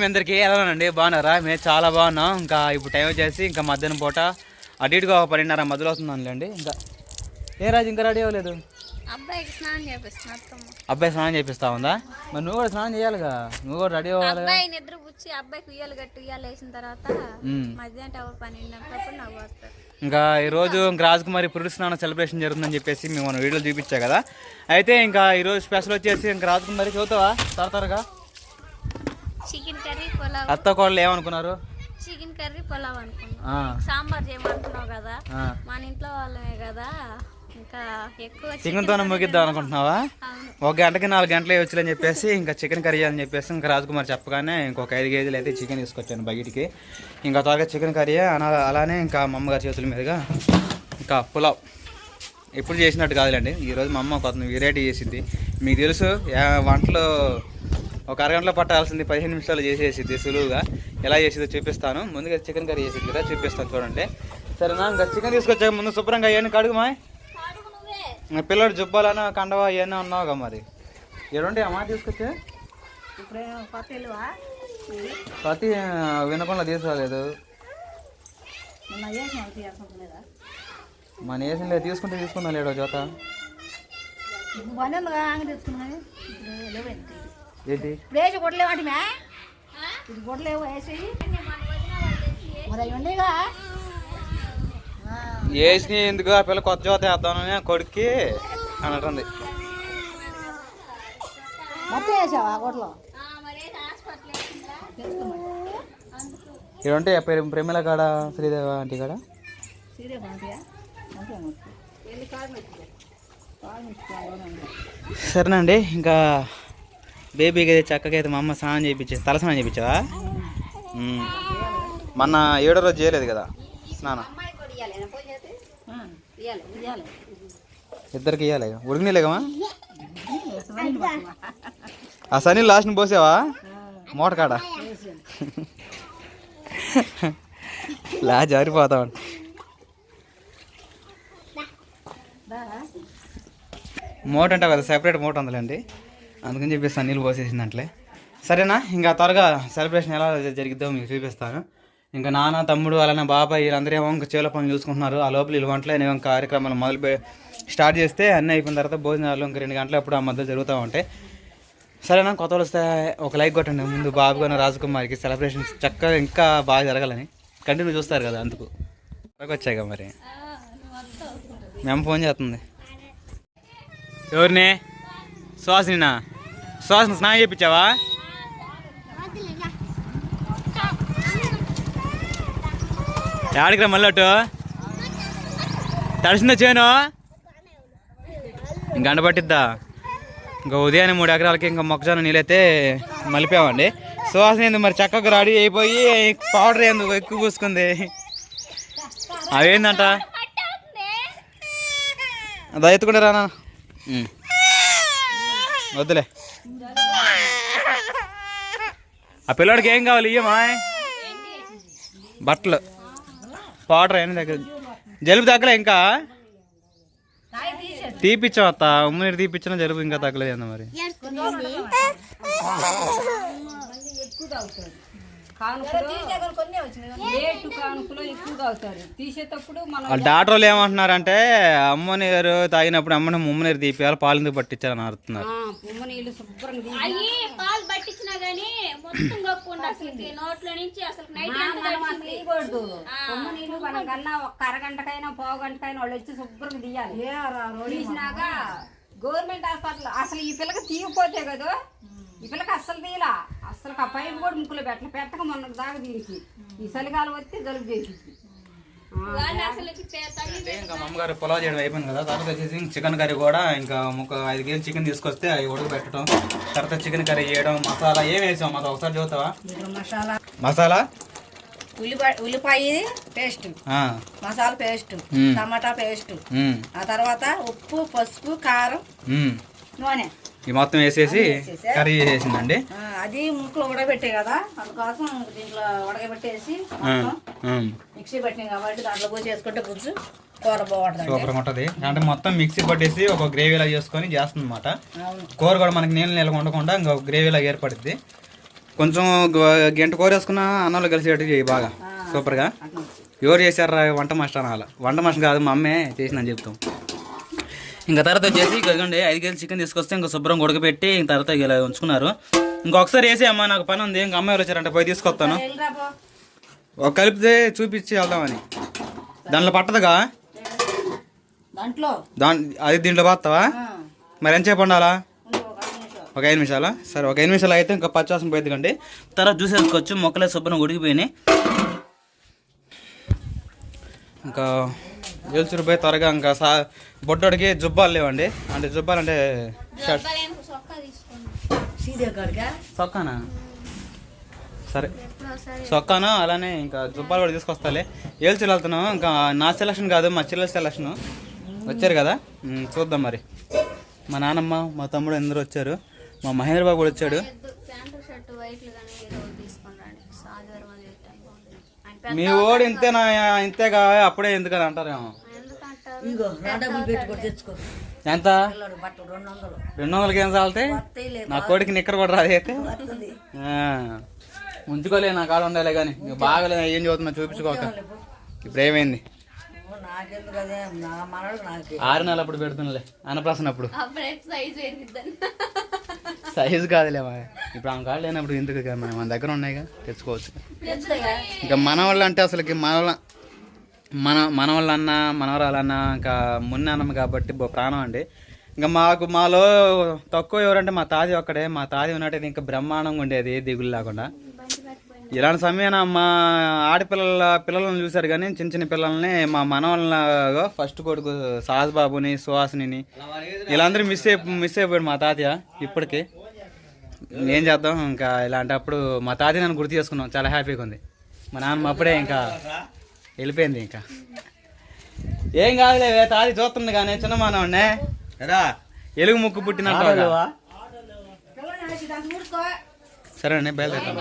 మీ అందరికీ ఎలా ఉందండి బాగున్నారా? మేము చాలా బాగున్నాం. ఇంకా ఇప్పుడు టైం వచ్చేసి ఇంకా మధ్యాహ్నం పూట అటు ఇటుగా ఒక పన్నెండున్నర మధ్యలో వస్తుందండి. ఇంకా ఏ రాజు ఇంకా రెడీ అవ్వలేదు? అబ్బాయికి స్నానం చేపిస్తున్నా అత్తమ్మ. అబ్బాయి స్నానం చేపిస్తా ఉందా? మరి నువ్వు కూడా స్నానం చేయాలిగా? నువ్వు కూడా రెడీ అవ్వాలి అబ్బాయి నిద్ర పుచ్చి అబ్బాయికి ఉయ్యాలు గట్టి ఉయ్యాలు వేసిన తర్వాత. మధ్యాహ్నం పన్నెండున్నప్పుడు ఇంకా ఈరోజు ఇంకా రాజకుమారి పురుడు స్నానం సెలబ్రేషన్ జరుగుతుందని చెప్పేసి మేము మన వీడియోలో చూపించా కదా. అయితే ఇంకా ఈరోజు స్పెషల్ వచ్చేసి ఇంకా రాజకుమారి చదువుతావా? త్వర త్వరగా చికెన్ కర్రీ పులావ్. అత్త కోళ్ళు ఏమనుకున్నారు? చికెన్ కర్రీ పులావ్ అనుకున్నాం. సాంబార్ చేయమంటున్నావు కదా. మన ఇంట్లో వాళ్ళమే కదా ఇంకా ఎక్కువ చికెన్తోనే ముగిద్దాం అనుకుంటున్నావా? ఒక గంటకి నాలుగు గంటలు వచ్చులని చెప్పేసి ఇంకా చికెన్ కర్రీ అని చెప్పేసి ఇంకా రాజకుమార్ చెప్పగానే ఇంకొక ఐదు కేజీలు అయితే చికెన్ తీసుకొచ్చాను బయటికి. ఇంకా త్వరగా చికెన్ కర్రీ అలా- అలానే ఇంకా మా అమ్మగారి చేతుల మీదుగా ఇంకా పులావ్. ఎప్పుడు చేసినట్టు కాదులేండి. ఈరోజు మా అమ్మ కొత్త వెరైటీ చేసింది. మీకు తెలుసు వంటలు ఒక అరగంటలో పట్టాల్సింది పదిహేను నిమిషాలు చేసేసింది సులువుగా. ఎలా చేసిందో చూపిస్తాను. ముందుగా చికెన్ కర్రీ చేసింది కదా చూపిస్తాను చూడండి. సరేనా? ఇంకా చికెన్ తీసుకొచ్చాక ముందు శుభ్రంగా అవన్నీ కడుగుమా పిల్లడు జుబ్బాలన్నా కండవా ఇవన్నీ ఉన్నావుగా మరి? ఎరుంటే అమ్మా తీసుకొచ్చే? ప్రతి వినకుండా తీసుకురాలేదు మన వేసిన లేదు తీసుకుంటే తీసుకుందా లేడో జోత. ఏంటి? వేసి అంటే ఇది కొట్టలేవు వేసి మరి ఉండేగా? వేసి ఎందుకు ఆ పిల్ల కొత్త జోత వేద్దామని కొడుక్కి అని అంటుంది. మొత్తం వేసావా కొట్టలో ఇడుంటే ప్రే- ప్రేమిల కాడ శ్రీదేవ ఆంటీ కాడ? సరేనండి ఇంకా బేబీకి అయితే చక్కగా అయితే మా అమ్మ స్నానం చేయించేది తల స్నానం చేయించదా? మొన్న ఏడో రోజు చేయలేదు కదా స్నానం? ఇద్దరికి ఇవ్వాలి ఉడికినీలేగమా ఆ సని లాస్ట్ని పోసావా? మూట కాడ లా జారిపోతాం మూట అంటావు కదా సెపరేట్ మూట ఉందిలేండి అందుకని చెప్పేసి నీళ్ళు పోసేసిందంట్లే సరేనా? ఇంకా త్వరగా సెలబ్రేషన్ ఎలా జరిగిద్దో మీకు చూపిస్తాను. ఇంకా నాన్న తమ్ముడు అలానే బాబాయ్ వీళ్ళందరూ ఏమో ఇంకా చేల పనులు చూసుకుంటున్నారు. ఆ లోపల వీళ్ళు వంటలు నేను కార్యక్రమాలు మొదలు స్టార్ట్ చేస్తే అన్నీ అయిపోయిన తర్వాత భోజనాలు ఇంకా రెండు గంటలు అప్పుడు ఆ మధ్య జరుగుతూ ఉంటాయి. సరేనా? కొత్త వస్తే ఒక లైక్ కొట్టండి. ముందు బాబుగారు రాజకుమారికి సెలబ్రేషన్ చక్కగా ఇంకా బాగా జరగాలని. కంటిన్యూ చూస్తారు కదా అందుకు. వచ్చాయి కదా మరి. మేము ఫోన్ చేస్తుంది. ఎవరిని? సుహాసినినా? సుహాసిని స్నానం చేయించావా ఆడికి రా మళ్ళీ అటు తడిసిందా చేను? గంట పట్టిద్దా? ఇంకా ఉదయాన్నే మూడు ఎకరాలకి ఇంకా మొక్కజొన్న నీళ్ళైతే మలిపామండి. సువాసన ఎందుకు మరి చక్కగా రెడీ అయిపోయి పౌడర్ ఎందుకు ఎక్కువ పూసుకుంది. అవేందంట? అది ఎత్తుకుంటే రానా ఉమ్. వద్దులే. ఆ పిల్లోడికి ఏం కావాలి? ఇయ్యమా? బట్టలు. పౌడర్ అయిన దగ్గర? జలుబు తగ్గలే ఇంకా? తీపిచ్చాం అత్త. ఉమ్మ తీపిచ్చినా జలుబు ఇంకా తగ్గలేదు అన్న మరి. లేటు కానుకలో ఎక్కువ తాగుతారు. తీసేటప్పుడు మనం ఆ డాక్టర్ వాళ్ళు ఏమంటున్నారంటే అమ్మ నీరు తాగినప్పుడు అమ్మని ఉమ్మ నీరు తీపియాలి పాలు ఎందుకు పట్టించాలని అడుగుతున్నారు అరగంటకైనా పావు గంటకైనా వాళ్ళు వచ్చి శుభ్రంగా తీయాలి. తీసినాక గవర్నమెంట్ హాస్పిటల్ అసలు ఈ పిల్లకి తీయకపోతే కదా ఈ పిల్లకి అస్సలు తీయలా అసలు ఆ పైపు కూడా ముక్కులో పెట్టలే. పెట్టక మొన్న దాకా దీనికి ఈ చలికాలం వస్తే జలుబు చేసింది అంటే ఇంకా అమ్మగారు పొలావ్ చేయడం అయిపోయింది కదా. తర్వాత వచ్చేసి చికెన్ కర్రీ కూడా ఇంకా ఒక ఐదు కేజీ చికెన్ తీసుకొస్తే అవి ఉడకబెట్టడం తర్వాత చికెన్ కర్రీ చేయడం మసాలా ఏం వేసాం మాతో? ఒకసారి చూస్తావా మసాలా. మసాలా? ఉల్లిపాయ ఉల్లిపాయ పేస్ట్. ఆ, మసాలా పేస్ట్. టమాటా పేస్ట్. ఆ తర్వాత ఉప్పు పసుపు కారం. నూనె. ఈ మొత్తం వేసేసి? కర్రీ చేసేసిందండి. అది ముక్కలు ఉడకబెట్టే కదా అందుకోసం దీంట్లో ఉడకబెట్టేసి. మిక్సీ పెట్టినాం కాబట్టి దాంట్లో పోసి వేసుకుంటే గుజ్జు కూర బాగుంటుంది. సూపర్గా ఉంటుంది. అంటే మొత్తం మిక్సీ పట్టేసి ఒక గ్రేవీలా చేసుకొని చేస్తుంది అనమాట కూర కూడా మనకి నీళ్ళు నిల్వ ఉండకుండా ఇంకా గ్రేవీలా ఏర్పడుద్ది. కొంచెం గంట కోరేసుకున్న అన్నంలో కలిసేటట్టు చేయి బాగా. సూపర్గా. ఎవరు చేశారా వంట మాస్టర్ అనాల వంట మాస్టర్ కాదు మా అమ్మే చేసిందని చెప్తాం. ఇంకా తర్వాత వచ్చేసి ఇదిగోండి ఐదు కేజీలు చికెన్ తీసుకొస్తే ఇంకా శుభ్రం ఉడకబెట్టి ఇంక తర్వాత ఇలా ఉంచుకున్నారు. ఇంకొకసారి వేసి అమ్మా నాకు పని ఉంది. ఇంకా అమ్మాయి వచ్చారంటే పోయి తీసుకొస్తాను. ఒక కలిపితే చూపించి వెళ్దామని. దాంట్లో పట్టదుగా? దాంట్లో? దాని అది దీంట్లో పోతావా మరి ఎంతసేపు ఉండాలా ఒక ఐదు నిమిషాలా. సరే ఒక ఐదు నిమిషాలు అయితే ఇంకా పచ్చాసం పోయింది కండి. తర్వాత జ్యూస్ వేసుకోవచ్చు. మొక్కలే శుభ్రం ఉడికిపోయినాయి. ఇంకా ఏల్చురు పోయి త్వరగా ఇంకా సా బొడ్డోడికి జుబ్బాలు లేవండి. అంటే జుబ్బాలు అంటే షర్ట్. సొక్కానా? సరే. సొక్కాను? అలానే ఇంకా జుబ్బాలు కూడా తీసుకొస్తాలే. ఏల్చురు వెళ్తున్నాం. ఇంకా నా సెలక్షన్ కాదు మా చెల్లెల సెలక్షన్. వచ్చారు కదా? చూద్దాం మరి. మా నాన్నమ్మ మా తమ్ముడు అందరూ వచ్చారు. మా మహేంద్ర బాబు కూడా వచ్చాడు. మీ ఓడి ఇంతేనా? ఇంతేగా? అప్పుడే ఎందుకని అంటారేమో. ఎందుకంటారు ఇగో నా డబ్బులు పెట్టుకొని తెచ్చుకో. ఎంత? పిల్లడు బట్టలు రెండు వందలు. రెండు వందలకి ఏం చాలితే వస్తాయిలే నా కోడికి నిక్కర కూడా రాదు. అయితే వస్తుంది. ఆ, ఉంచుకోలే నా కాడ ఉండాలి కానీ బాగా ఏం చదువుతున్నా చూపించుకోక. ఇప్పుడు ఏమైంది ఆరు నెలలు అప్పుడు పెడుతున్నలే అన్నప్రాసన అప్పుడు. సైజ్ కాదులే మా. ఇప్పుడు ఆమె కాడ లేనప్పుడు ఎందుకు మన మన దగ్గర ఉన్నాయిగా తెచ్చుకోవచ్చు. ఇంకా? మన వాళ్ళు అంటే అసలుకి మన వాళ్ళ మన మనవాళ్ళన్నా మనవరాలన్నా ఇంకా మున్నాన్నమ్మ కాబట్టి ప్రాణం అండి. ఇంకా మాకు మాలో తక్కువ ఎవరంటే మా తాది ఒక్కడే. మా తాది ఉన్నట్టయితే ఇంకా బ్రహ్మాండంగా ఉండేది దిగులు లేకుండా. ఇలాంటి సమయాన మా ఆడపిల్లల పిల్లలను చూశారు కానీ చిన్న చిన్న పిల్లల్ని మా మనవాళ్ళ ఫస్ట్ కొడుకు సాహస్ బాబుని సుహాసిని వీళ్ళందరూ మిస్ అయి మిస్ అయిపోయాడు మా తాతయ్య ఇప్పటికి. ఏం చేద్దాం? ఇంకా ఇలాంటప్పుడు మా తాతయ్య నన్ను గుర్తు చేసుకున్నాం. చాలా హ్యాపీగా ఉంది. మా నాన్న అప్పుడే ఇంకా వెళ్ళిపోయింది ఇంకా. ఏం కాదులే తాది చూస్తుంది కానీ చిన్న మానవుడినే. రా ఎలుగు ముక్కు పుట్టినట్టు సరే అండి బయలుదేరుతాం